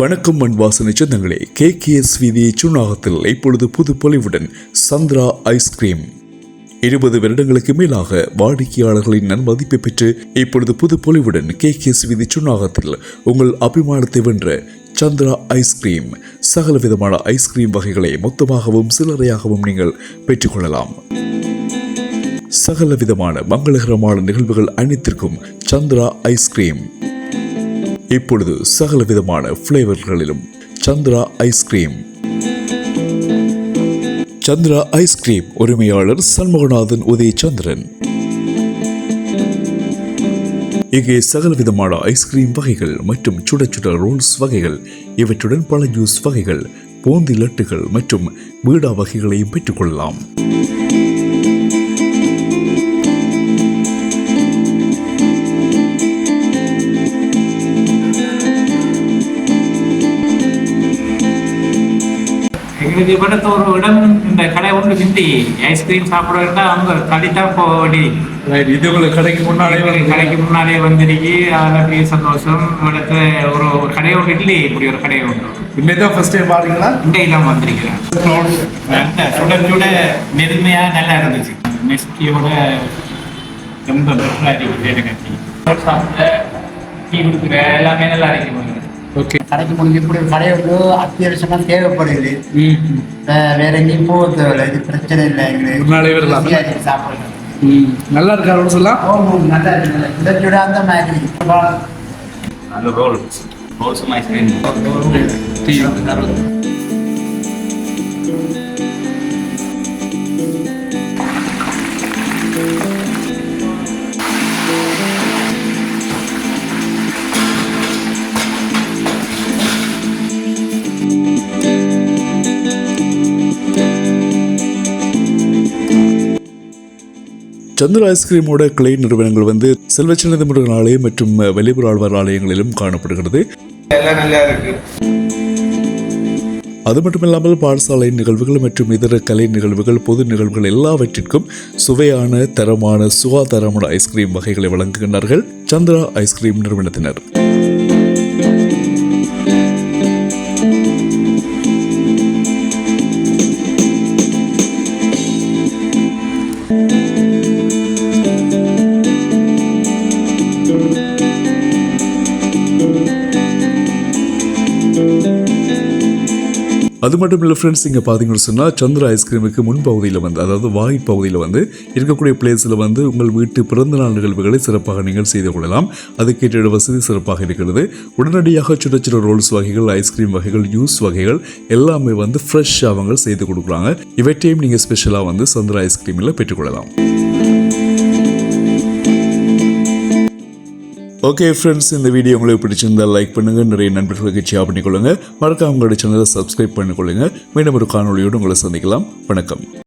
வணக்கம் மண் வாசனை சொந்தங்களே. கே. கே. எஸ். வீதி சுண்ணாகத்தில் இப்பொழுது புது பொலிவுடன் சந்திரா ஐஸ்கிரீம் இருபது வருடங்களுக்கு மேலாக வாடிக்கையாளர்களின் நன்மதிப்பை பெற்று இப்பொழுது புது பொலிவுடன் கே. கே. எஸ். வீதி சுண்ணாகத்தில் உங்கள் அபிமானத்தை வென்ற சந்திரா ஐஸ்கிரீம் சகல விதமான ஐஸ்கிரீம் வகைகளை மொத்தமாகவும் சில்லறையாகவும் நீங்கள் பெற்றுக்கொள்ளலாம் சகல விதமான மங்களகரமான நிகழ்வுகள் அனைத்திற்கும் சந்திரா ஐஸ்கிரீம் இப்பொழுது சகல விதமான ஃப்ளேவர்களிலும் Chandra ice cream Chandra ice cream உரிமையாளர் சண்முகநாதன் உதயச்சந்திரன். இங்கே சகல விதமான ஐஸ்கிரீம் வகைகள் மற்றும் சுட சுட ரோல்ஸ் வகைகள் இவற்றுடன் பல ஜூஸ் வகைகள் போந்தி லட்டுகள் மற்றும் பீடா வகைகளையும் பெற்றுக்கொள்ளலாம். படத்த ஒரு இடம் இந்த கடை ஒன்று கிண்டி ஐஸ்கிரீம் சாப்பிடுறதா அவங்க கடித்தான் போக வேண்டி இது உங்களுக்கு கடைக்கு முன்னாலே கடைக்கு முன்னாலே வந்திருக்கு. அதில் பெரிய சந்தோஷம். இடத்துல ஒரு ஒரு கடை ஒன்று இல்லையே இப்படி ஒரு கடை ஒன்று. இன்னைக்கு தான் ஃபர்ஸ்ட் டைம் பாத்தீங்களா? இங்கே இல்லாமல் வந்திருக்கிறேன். சுட சுட மெதுமையாக நல்லா இருந்துச்சு. நெஸ்டியோட ரொம்ப பெட்டராக இருக்குது எனக்கு. சாப்பிட்ட டீ கொடுக்குற எல்லாமே நல்லா இருக்கு. ஓகே. கடைக்கு முடிஞ்சு இப்படி கடை வந்து அத்தியாவசியமா தேவைப்படுது. வேற எங்கேயும் போக தேவையில்ல. இது பிரச்சனை இல்லை. எங்களுக்கு சாப்பிடுறது நல்லா இருக்கா சொல்லலாம் ஓ நல்லா இருக்கு இந்த சுட அந்த மாதிரி நல்ல ரோல் ரோல்ஸும் ஐஸ்கிரீம் சந்திர ஐஸ்கிரீமோட கிளை நிறுவனங்கள் வந்து செல்வச்சனது முருகன் ஆலயம் மற்றும் வெளிப்புற ஆழ்வார் ஆலயங்களிலும் காணப்படுகிறது. அது மட்டுமில்லாமல் பாடசாலை நிகழ்வுகள் மற்றும் இதர கலை நிகழ்வுகள் பொது நிகழ்வுகள் எல்லாவற்றிற்கும் சுவையான தரமான சுகாதாரமான ஐஸ்கிரீம் வகைகளை வழங்குகின்றார்கள் சந்திரா ஐஸ்கிரீம் நிறுவனத்தினர். அது மட்டும் இல்லை ஃப்ரெண்ட்ஸ் இங்கே பார்த்தீங்கன்னு சொன்னால் சந்திர ஐஸ்கிரீமுக்கு முன்பகுதியில் வந்து அதாவது வாய் பகுதியில் வந்து இருக்கக்கூடிய பிளேஸில் வந்து உங்கள் வீட்டு பிறந்தநாள் நிகழ்வுகளை சிறப்பாக நீங்கள் செய்து கொள்ளலாம். அதுக்கேற்ற வசதி சிறப்பாக இருக்கிறது. உடனடியாக சின்ன சின்ன ரோல்ஸ் வகைகள் ஐஸ்கிரீம் வகைகள் ஜூஸ் வகைகள் எல்லாமே வந்து ஃப்ரெஷ்ஷாக அவங்க செய்து கொடுக்குறாங்க. இவற்றையும் நீங்கள் ஸ்பெஷலாக வந்து சந்திர ஐஸ்கிரீமில் பெற்றுக்கொள்ளலாம். ஓகே ஃப்ரெண்ட்ஸ் இந்த வீடியோ உங்களுக்கு பிடிச்சிருந்தால் லைக் பண்ணுங்க நிறைய நண்பர்களுக்கு ஷேர் பண்ணிக்கொள்ளுங்கள் மறக்காம உங்களுடைய சேனலை சப்ஸ்கிரைப் பண்ணிக்கொள்ளுங்கள் மீண்டும் ஒரு காணொலியோடு உங்களை சந்திக்கலாம். வணக்கம்.